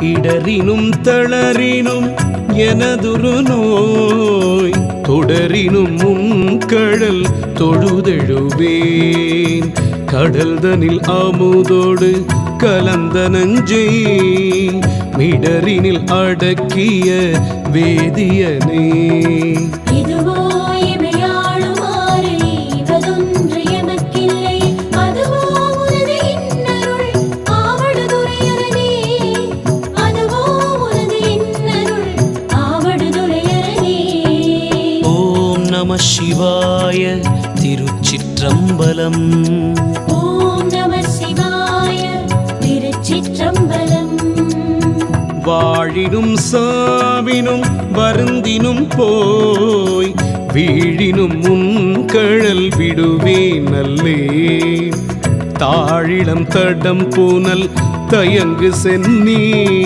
இடரினும் தளரினும் எனதுரு நோய் தொடரினும் முன்கடல் தொழுதெழுவேன். கடல்தனில் அமுதோடு கலந்த நஞ்சை மிடரினில் அடக்கிய வேதியனே. நம சிவாய திருச்சிற்றம்பலம். ஓம் நம சிவாய திருச்சிற்றம்பலம். வாழினும் சாவினும் வருந்தினும் போய் வீழினும் முன்கழல் விடுவேன் நல்லே தாழிடம் தடம் பூனல் தயங்கு சென்னி.